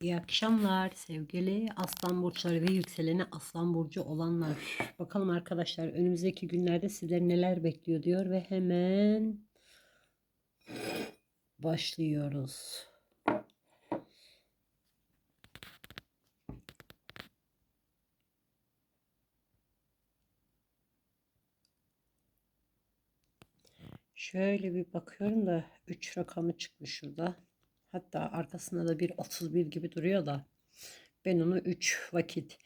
İyi akşamlar sevgili aslan burçları ve yükseleni aslan burcu olanlar. Bakalım arkadaşlar önümüzdeki günlerde sizleri neler bekliyor diyor ve hemen başlıyoruz. Şöyle bir bakıyorum da 3 rakamı çıkmış şurada. Hatta arkasında da bir 31 gibi duruyor da ben onu 3 vakit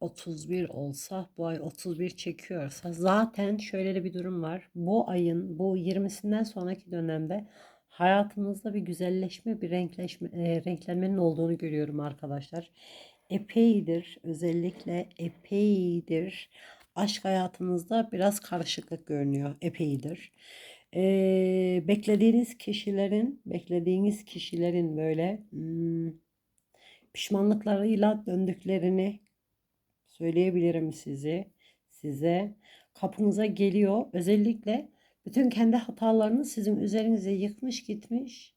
31 olsa bu ay 31 çekiyorsa zaten şöyle de bir durum var. Bu ayın bu 20'sinden sonraki dönemde hayatınızda bir güzelleşme, bir renkleşme, e, renklenmenin olduğunu görüyorum arkadaşlar. Epeydir, özellikle epeydir aşk hayatınızda biraz karışıklık görünüyor. Epeydir. Ee, beklediğiniz kişilerin, beklediğiniz kişilerin böyle hmm, pişmanlıklarıyla döndüklerini söyleyebilirim sizi, size. Kapınıza geliyor. Özellikle bütün kendi hatalarını sizin üzerinize yıkmış gitmiş.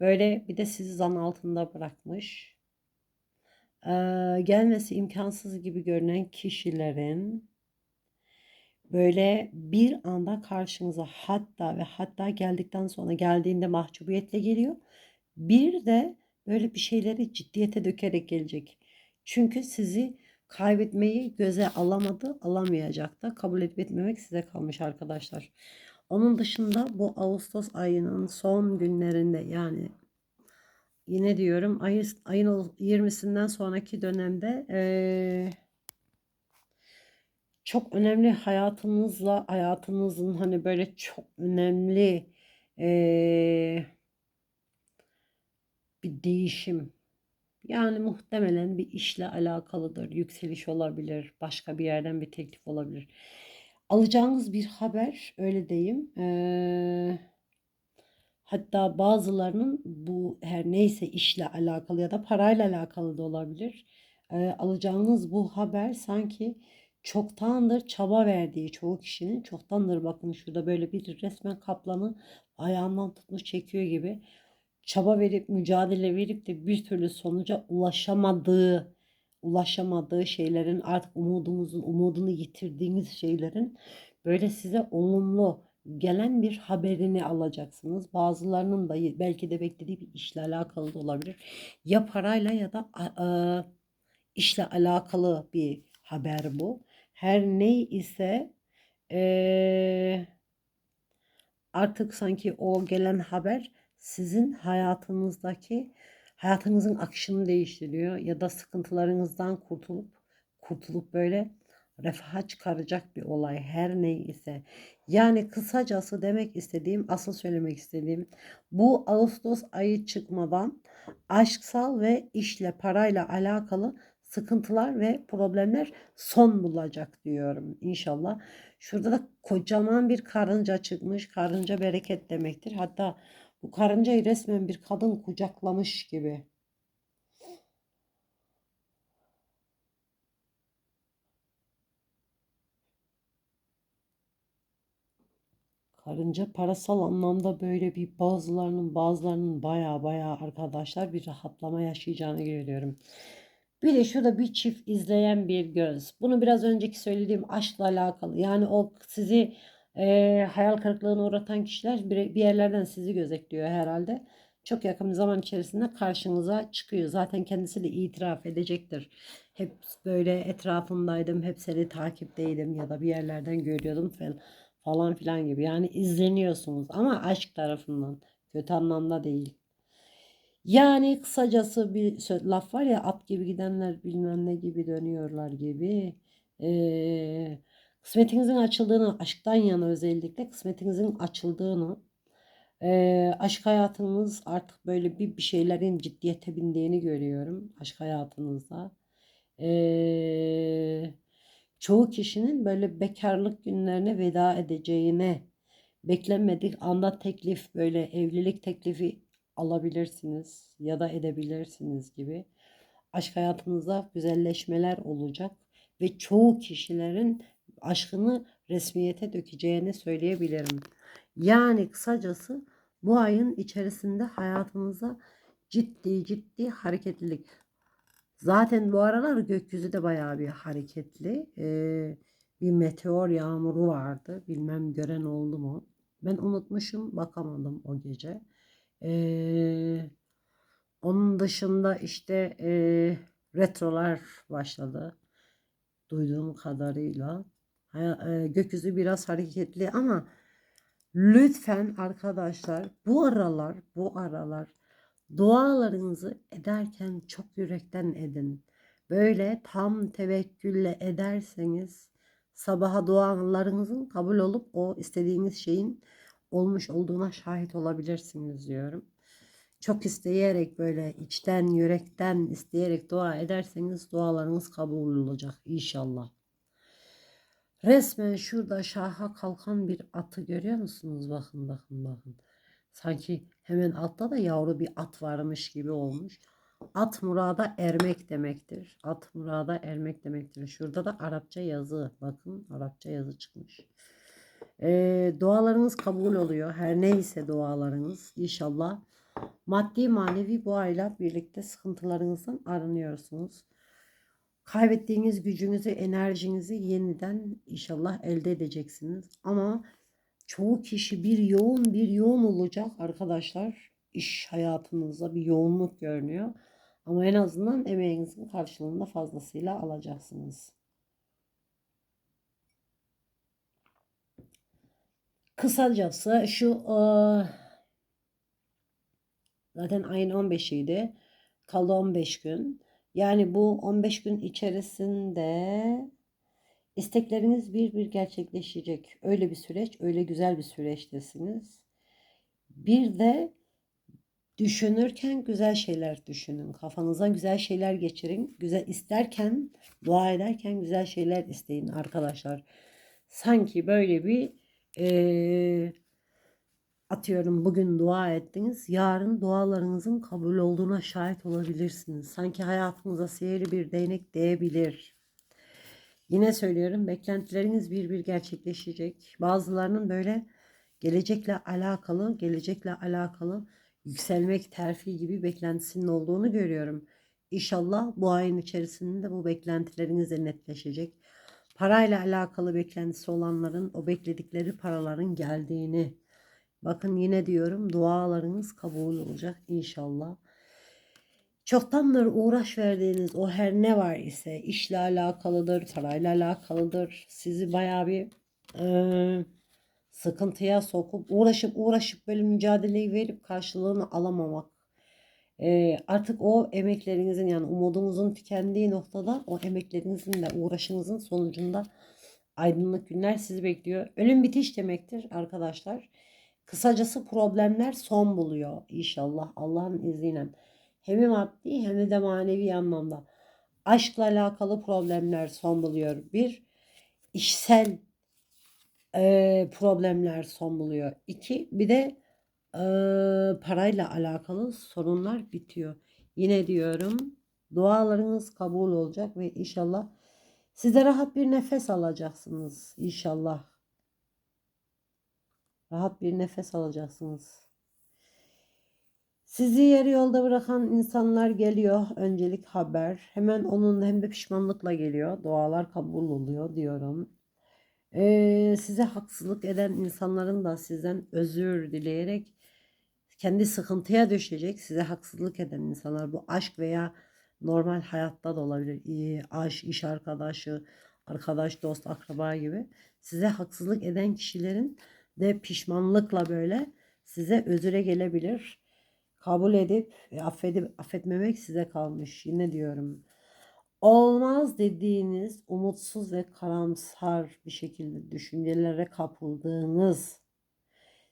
Böyle bir de sizi zan altında bırakmış. Ee, gelmesi imkansız gibi görünen kişilerin böyle bir anda karşınıza hatta ve hatta geldikten sonra geldiğinde mahcubiyetle geliyor. Bir de böyle bir şeyleri ciddiyete dökerek gelecek. Çünkü sizi kaybetmeyi göze alamadı, alamayacak da kabul etmemek size kalmış arkadaşlar. Onun dışında bu Ağustos ayının son günlerinde yani yine diyorum ayın, ayın 20'sinden sonraki dönemde ee, çok önemli hayatınızla hayatınızın hani böyle çok önemli ee, bir değişim yani muhtemelen bir işle alakalıdır. Yükseliş olabilir. Başka bir yerden bir teklif olabilir. Alacağınız bir haber öyle diyeyim. Ee, hatta bazılarının bu her neyse işle alakalı ya da parayla alakalı da olabilir. Ee, alacağınız bu haber sanki çoktandır çaba verdiği çoğu kişinin çoktandır bakın şurada böyle bir resmen kaplanı ayağından tutmuş çekiyor gibi çaba verip mücadele verip de bir türlü sonuca ulaşamadığı ulaşamadığı şeylerin artık umudumuzun umudunu yitirdiğiniz şeylerin böyle size olumlu gelen bir haberini alacaksınız. Bazılarının da belki de beklediği bir işle alakalı da olabilir. Ya parayla ya da e, işle alakalı bir haber bu. Her ne ise e, artık sanki o gelen haber sizin hayatınızdaki hayatınızın akışını değiştiriyor ya da sıkıntılarınızdan kurtulup kurtulup böyle refaha çıkaracak bir olay her neyse. Yani kısacası demek istediğim, asıl söylemek istediğim bu Ağustos ayı çıkmadan aşksal ve işle parayla alakalı sıkıntılar ve problemler son bulacak diyorum inşallah. Şurada da kocaman bir karınca çıkmış. Karınca bereket demektir. Hatta bu karıncayı resmen bir kadın kucaklamış gibi. Karınca parasal anlamda böyle bir bazılarının bazılarının baya baya arkadaşlar bir rahatlama yaşayacağını görüyorum. Bir de şurada bir çift izleyen bir göz. Bunu biraz önceki söylediğim aşkla alakalı. Yani o sizi e, hayal kırıklığına uğratan kişiler bir, bir yerlerden sizi gözetliyor herhalde. Çok yakın bir zaman içerisinde karşınıza çıkıyor. Zaten kendisi de itiraf edecektir. Hep böyle etrafındaydım, hep seni takipteydim ya da bir yerlerden görüyordum falan filan gibi. Yani izleniyorsunuz ama aşk tarafından. Kötü anlamda değil. Yani kısacası bir laf var ya at gibi gidenler bilmem ne gibi dönüyorlar gibi. Eee kısmetinizin açıldığını, aşktan yana özellikle kısmetinizin açıldığını, e, aşk hayatınız artık böyle bir, bir şeylerin ciddiyete bindiğini görüyorum aşk hayatınızda. E, çoğu kişinin böyle bekarlık günlerine veda edeceğine, beklenmedik anda teklif, böyle evlilik teklifi alabilirsiniz ya da edebilirsiniz gibi. Aşk hayatınızda güzelleşmeler olacak ve çoğu kişilerin aşkını resmiyete dökeceğini söyleyebilirim. Yani kısacası bu ayın içerisinde hayatınıza ciddi ciddi hareketlilik. Zaten bu aralar gökyüzü de bayağı bir hareketli. Ee, bir meteor yağmuru vardı. Bilmem gören oldu mu? Ben unutmuşum, bakamadım o gece. Onun dışında işte e, retrolar başladı. Duyduğum kadarıyla. E, gökyüzü biraz hareketli ama lütfen arkadaşlar bu aralar bu aralar dualarınızı ederken çok yürekten edin. Böyle tam tevekkülle ederseniz sabaha dualarınızın kabul olup o istediğiniz şeyin olmuş olduğuna şahit olabilirsiniz diyorum. Çok isteyerek böyle içten yürekten isteyerek dua ederseniz dualarınız kabul olacak inşallah. Resmen şurada şaha kalkan bir atı görüyor musunuz? Bakın bakın bakın. Sanki hemen altta da yavru bir at varmış gibi olmuş. At murada ermek demektir. At murada ermek demektir. Şurada da Arapça yazı. Bakın Arapça yazı çıkmış. Ee, dualarınız kabul oluyor. Her neyse dualarınız. İnşallah maddi manevi bu ayla birlikte sıkıntılarınızdan arınıyorsunuz. Kaybettiğiniz gücünüzü, enerjinizi yeniden inşallah elde edeceksiniz. Ama çoğu kişi bir yoğun bir yoğun olacak arkadaşlar. İş hayatınızda bir yoğunluk görünüyor. Ama en azından emeğinizin karşılığında fazlasıyla alacaksınız. Kısacası şu eee, zaten ayın 15'iydi. Kaldı 15 gün. Yani bu 15 gün içerisinde istekleriniz bir bir gerçekleşecek. Öyle bir süreç, öyle güzel bir süreçtesiniz. Bir de düşünürken güzel şeyler düşünün. Kafanıza güzel şeyler geçirin. Güzel isterken, dua ederken güzel şeyler isteyin arkadaşlar. Sanki böyle bir eee, atıyorum bugün dua ettiniz. Yarın dualarınızın kabul olduğuna şahit olabilirsiniz. Sanki hayatınıza sihirli bir değnek değebilir. Yine söylüyorum beklentileriniz bir bir gerçekleşecek. Bazılarının böyle gelecekle alakalı, gelecekle alakalı yükselmek, terfi gibi beklentisinin olduğunu görüyorum. İnşallah bu ayın içerisinde bu beklentileriniz de netleşecek. Parayla alakalı beklentisi olanların o bekledikleri paraların geldiğini bakın yine diyorum dualarınız kabul olacak inşallah. Çoktandır uğraş verdiğiniz o her ne var ise işle alakalıdır, parayla alakalıdır. Sizi bayağı bir eee, sıkıntıya sokup uğraşıp uğraşıp böyle mücadeleyi verip karşılığını alamamak. Artık o emeklerinizin yani umudunuzun tükendiği noktada o emeklerinizin de uğraşınızın sonucunda aydınlık günler sizi bekliyor. Ölüm bitiş demektir arkadaşlar. Kısacası problemler son buluyor inşallah Allah'ın izniyle. Hem maddi hem de manevi anlamda. Aşkla alakalı problemler son buluyor. Bir, işsel eee, problemler son buluyor. İki, bir de eee, parayla alakalı sorunlar bitiyor. Yine diyorum dualarınız kabul olacak ve inşallah siz de rahat bir nefes alacaksınız inşallah. Rahat bir nefes alacaksınız. Sizi yarı yolda bırakan insanlar geliyor. Öncelik haber. Hemen onun hem de pişmanlıkla geliyor. Dualar kabul oluyor diyorum. Ee, size haksızlık eden insanların da sizden özür dileyerek kendi sıkıntıya düşecek. Size haksızlık eden insanlar bu aşk veya normal hayatta da olabilir. Aşk, iş arkadaşı, arkadaş, dost, akraba gibi. Size haksızlık eden kişilerin de pişmanlıkla böyle size özüre gelebilir. Kabul edip e, affedip affetmemek size kalmış. Yine diyorum. Olmaz dediğiniz umutsuz ve karamsar bir şekilde düşüncelere kapıldığınız,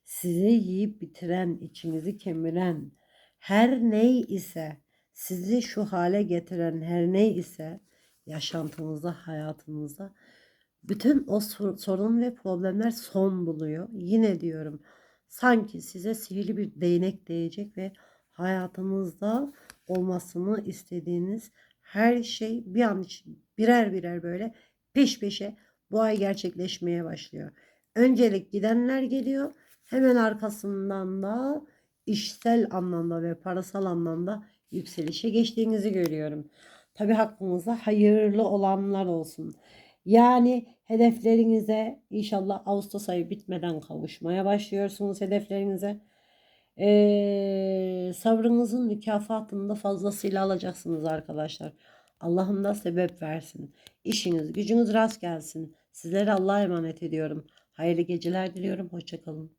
sizi yiyip bitiren, içinizi kemiren her ney ise, sizi şu hale getiren her ney ise yaşantınızda, hayatınızda bütün o sor- sorun ve problemler son buluyor. Yine diyorum sanki size sihirli bir değnek değecek ve hayatınızda olmasını istediğiniz her şey bir an için birer birer böyle peş peşe bu ay gerçekleşmeye başlıyor. Öncelik gidenler geliyor. Hemen arkasından da işsel anlamda ve parasal anlamda yükselişe geçtiğinizi görüyorum. Tabi hakkınızda hayırlı olanlar olsun. Yani hedeflerinize inşallah Ağustos ayı bitmeden kavuşmaya başlıyorsunuz hedeflerinize. Ee, sabrınızın mükafatını da fazlasıyla alacaksınız arkadaşlar. Allah'ım da sebep versin. İşiniz, gücünüz rast gelsin. Sizlere Allah'a emanet ediyorum. Hayırlı geceler diliyorum. Hoşçakalın.